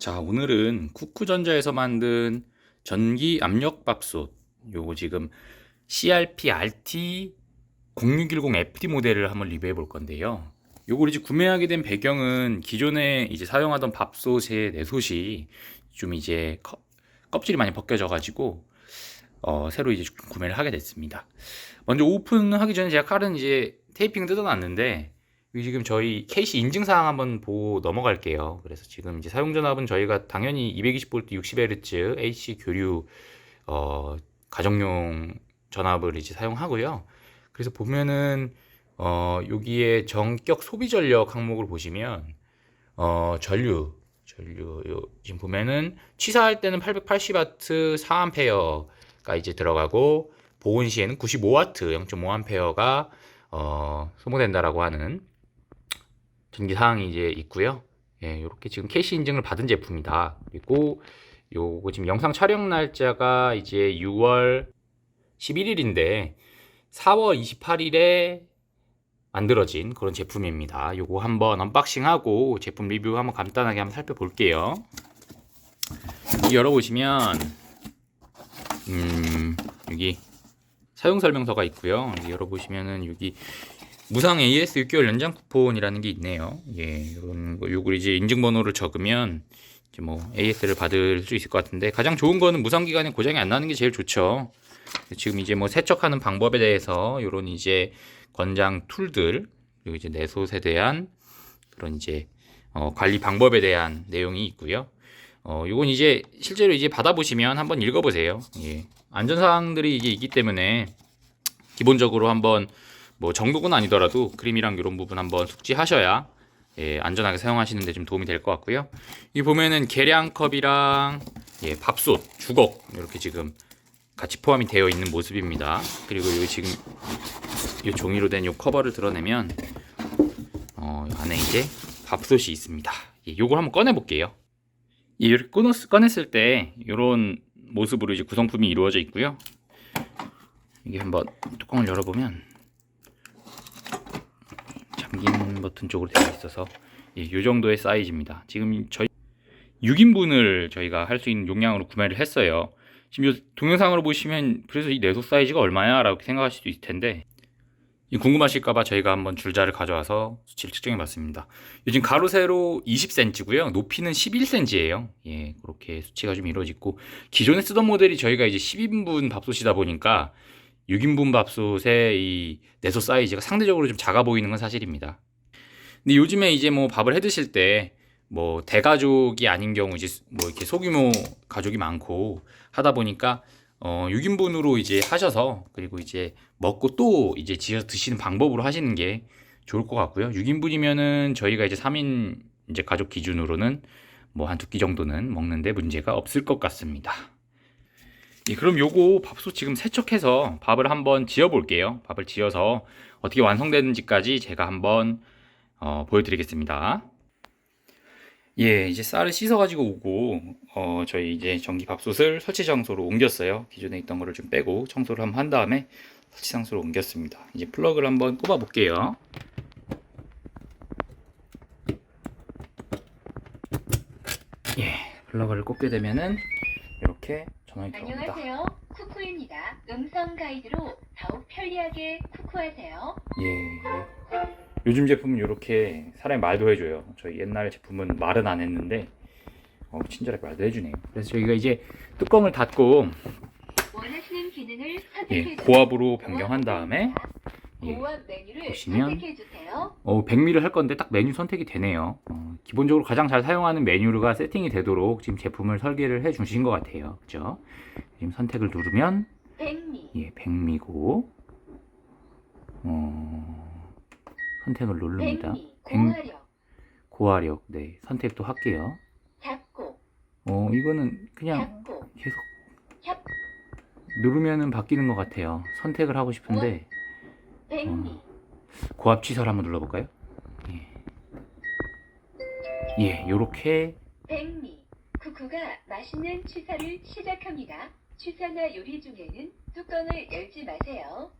자, 오늘은 쿠쿠전자에서 만든 전기 압력 밥솥 요거 지금 CRP RT 0610 FD 모델을 한번 리뷰해 볼 건데요. 요걸 이제 구매하게 된 배경은 기존에 이제 사용하던 밥솥의 내솥이 좀 이제 컵- 껍질이 많이 벗겨져 가지고 어, 새로 이제 구매를 하게 됐습니다. 먼저 오픈하기 전에 제가 칼은 이제 테이핑 뜯어놨는데 지금 저희 KC 인증 사항 한번 보고 넘어갈게요. 그래서 지금 이제 사용 전압은 저희가 당연히 220V 60Hz AC 교류 어, 가정용 전압을 이제 사용하고요. 그래서 보면은 어, 여기에 전격 소비 전력 항목을 보시면 어, 전류 전류 요, 지금 보면은 취사할 때는 880W 4A가 이제 들어가고 보온 시에는 95W 0.5A가 어, 소모된다라고 하는 전기 사항이 이제 있고요. 예, 이렇게 지금 캐시 인증을 받은 제품이다. 그리고 요거 지금 영상 촬영 날짜가 이제 6월 11일인데 4월 28일에 만들어진 그런 제품입니다. 요거 한번 언박싱하고 제품 리뷰 한번 간단하게 한번 살펴볼게요. 열어보시면 음, 여기 사용 설명서가 있고요. 여기 열어보시면은 여기 무상 AS 6개월 연장 쿠폰이라는 게 있네요. 예, 이런 거 요걸 이제 인증번호를 적으면 이제 뭐 AS를 받을 수 있을 것 같은데 가장 좋은 거는 무상 기간에 고장이 안 나는 게 제일 좋죠. 지금 이제 뭐 세척하는 방법에 대해서 요런 이제 권장 툴들 그리고 이제 내솥에 대한 그런 이제 어, 관리 방법에 대한 내용이 있고요. 어, 요건 이제 실제로 이제 받아보시면 한번 읽어보세요. 예. 안전사항들이 이게 있기 때문에 기본적으로 한번 뭐 정독은 아니더라도 그림이랑 이런 부분 한번 숙지하셔야 예, 안전하게 사용하시는 데 좀 도움이 될 것 같고요. 이 보면은 계량컵이랑 예, 밥솥, 주걱 이렇게 지금 같이 포함이 되어 있는 모습입니다. 그리고 여기 지금 이 종이로 된이 커버를 드러내면 어, 안에 이제 밥솥이 있습니다. 예, 요걸 한번 꺼내 볼게요. 예, 이렇게 꺼냈, 꺼냈을 때 이런 모습으로 이제 구성품이 이루어져 있고요. 이게 한번 뚜껑을 열어보면 잠긴 버튼 쪽으로 되어 있어서 예, 이 정도의 사이즈입니다. 지금 저희 6인분을 저희가 할 수 있는 용량으로 구매를 했어요. 지금 이 동영상으로 보시면 그래서 이 내속 사이즈가 얼마야? 라고 생각하실 수도 있을 텐데 이 궁금하실까봐 저희가 한번 줄자를 가져와서 수치를 측정해 봤습니다. 요즘 가로 세로 20cm고요. 높이는 11cm예요. 예, 그렇게 수치가 좀 이루어지고 기존에 쓰던 모델이 저희가 이제 10인분 밥솥이다 보니까 6인분 밥솥의 이 내솥 사이즈가 상대적으로 좀 작아 보이는 건 사실입니다. 근데 요즘에 이제 뭐 밥을 해 드실 때 뭐 대가족이 아닌 경우 이제 뭐 이렇게 소규모 가족이 많고 하다 보니까 어 6인분으로 이제 하셔서 그리고 이제 먹고 또 이제 지어 드시는 방법으로 하시는 게 좋을 것 같고요. 6인분이면은 저희가 이제 3인 이제 가족 기준으로는 뭐 한 두 끼 정도는 먹는데 문제가 없을 것 같습니다. 예, 그럼 요거 밥솥 지금 세척해서 밥을 한번 지어 볼게요. 밥을 지어서 어떻게 완성되는지까지 제가 한번 어, 보여드리겠습니다. 예, 이제 쌀을 씻어가지고 오고 어, 저희 이제 전기 밥솥을 설치 장소로 옮겼어요. 기존에 있던 거를 좀 빼고 청소를 한번 한 다음에 설치 장소로 옮겼습니다. 이제 플러그를 한번 꼽아 볼게요. 예, 플러그를 꼽게 되면은 이렇게 전원이 들어옵니다. 안녕하세요. 쿠쿠입니다. 음성 가이드로 더욱 편리하게 쿠쿠하세요. 예. 요즘 제품은 이렇게 사람이 말도 해줘요. 저희 옛날 제품은 말은 안 했는데 어, 친절하게 말도 해주네요. 그래서 저희가 이제 뚜껑을 닫고 원하시는 기능을 예. 고압으로 변경한 다음에 예, 보시면. 어, 100ml 할 건데 딱 메뉴 선택이 되네요. 어, 기본적으로 가장 잘 사용하는 메뉴가 세팅이 되도록 지금 제품을 설계를 해 주신 것 같아요. 그죠? 지금 선택을 누르면 백미, 예, 백미고 어, 선택을 누릅니다. 백미, 백- 고화력, 네, 선택도 할게요. 어, 이거는 그냥 계속 협, 누르면은 바뀌는 것 같아요. 선택을 하고 싶은데 어. 고압 취소를 한번 눌러볼까요? 예, 예, 요렇게 백미. 쿠쿠가 맛있는 취사를 시작합니다. 취사나 요리 중에는 뚜껑을 열지 마세요.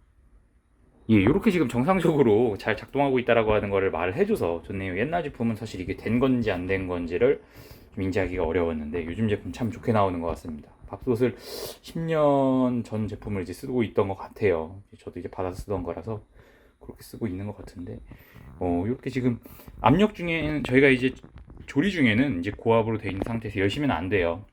예, 요렇게 지금 정상적으로 잘 작동하고 있다라고 하는 거를 말을 해줘서 좋네요. 옛날 제품은 사실 이게 된 건지 안 된 건지를 좀 인지하기가 어려웠는데 요즘 제품 참 좋게 나오는 것 같습니다. 밥솥을 10년 전 제품을 이제 쓰고 있던 것 같아요. 저도 이제 받아서 쓰던 거라서 그렇게 쓰고 있는 것 같은데 어 이렇게 지금 압력 중에는 저희가 이제 조리 중에는 이제 고압으로 돼 있는 상태에서 열시면 안 돼요.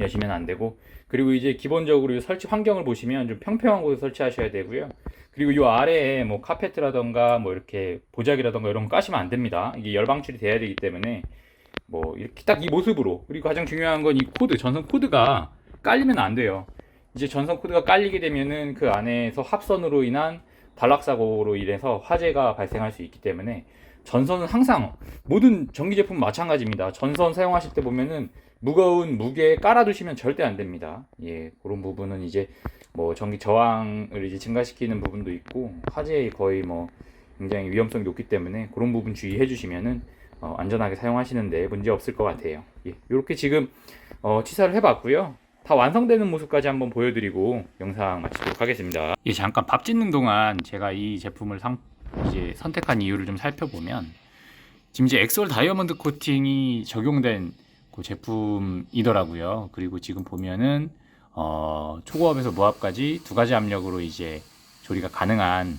열시면 안 되고 그리고 이제 기본적으로 이 설치 환경을 보시면 좀 평평한 곳에 설치하셔야 되고요. 그리고 이 아래에 뭐 카페트라던가 뭐 이렇게 보자기라던가 이런 거 까시면 안 됩니다. 이게 열 방출이 돼야 되기 때문에 뭐 이렇게 딱 이 모습으로 그리고 가장 중요한 건 이 코드 전선 코드가 깔리면 안 돼요. 이제 전선 코드가 깔리게 되면은 그 안에서 합선으로 인한 단락 사고로 인해서 화재가 발생할 수 있기 때문에 전선은 항상 모든 전기 제품 마찬가지입니다. 전선 사용하실 때 보면은 무거운 무게 깔아두시면 절대 안 됩니다. 예, 그런 부분은 이제 뭐 전기 저항을 이제 증가시키는 부분도 있고 화재의 거의 뭐 굉장히 위험성이 높기 때문에 그런 부분 주의해 주시면은 어, 안전하게 사용하시는데 문제 없을 것 같아요. 예, 이렇게 지금 어, 치사를 해봤고요. 다 완성되는 모습까지 한번 보여드리고 영상 마치도록 하겠습니다. 예, 잠깐 밥 짓는 동안 제가 이 제품을 상, 이제 선택한 이유를 좀 살펴보면 지금 이제 엑솔 다이아몬드 코팅이 적용된 그 제품이더라고요. 그리고 지금 보면은 어, 초고압에서 무압까지 두 가지 압력으로 이제 조리가 가능한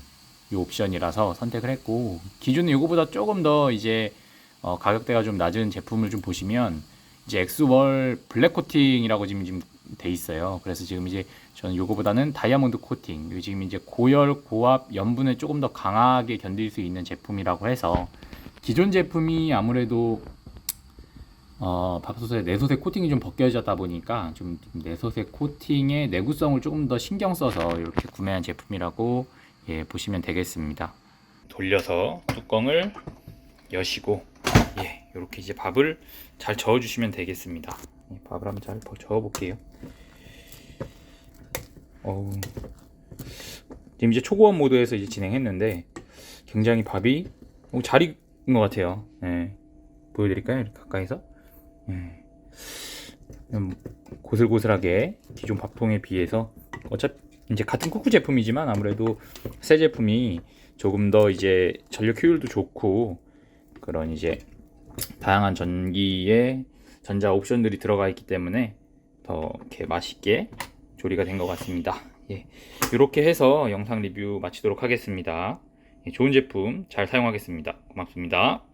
이 옵션이라서 선택을 했고 기존의 이거보다 조금 더 이제 어, 가격대가 좀 낮은 제품을 좀 보시면 이제 엑스월 블랙 코팅이라고 지금 지금 돼 있어요. 그래서 지금 이제 저는 요거보다는 다이아몬드 코팅, 요 지금 이제 고열, 고압, 염분에 조금 더 강하게 견딜 수 있는 제품이라고 해서 기존 제품이 아무래도 어, 밥솥에 내솥에 코팅이 좀 벗겨졌다 보니까 좀 내솥에 코팅의 내구성을 조금 더 신경 써서 이렇게 구매한 제품이라고 예, 보시면 되겠습니다. 돌려서 뚜껑을 여시고 예, 이렇게 이제 밥을 잘 저어 주시면 되겠습니다. 예, 밥을 한번 잘 저어 볼게요. 어우. 지금 이제 초고압 모드에서 이제 진행했는데 굉장히 밥이 어, 잘 익은 것 같아요. 예. 보여드릴까요? 가까이서. 예. 음, 고슬고슬하게 기존 밥통에 비해서 어차피 이제 같은 쿠쿠 제품이지만 아무래도 새 제품이 조금 더 이제 전력 효율도 좋고 그런 이제 다양한 전기에 전자 옵션들이 들어가 있기 때문에 더 이렇게 맛있게 조리가 된 것 같습니다. 예. 이렇게 해서 영상 리뷰 마치도록 하겠습니다. 예, 좋은 제품 잘 사용하겠습니다. 고맙습니다.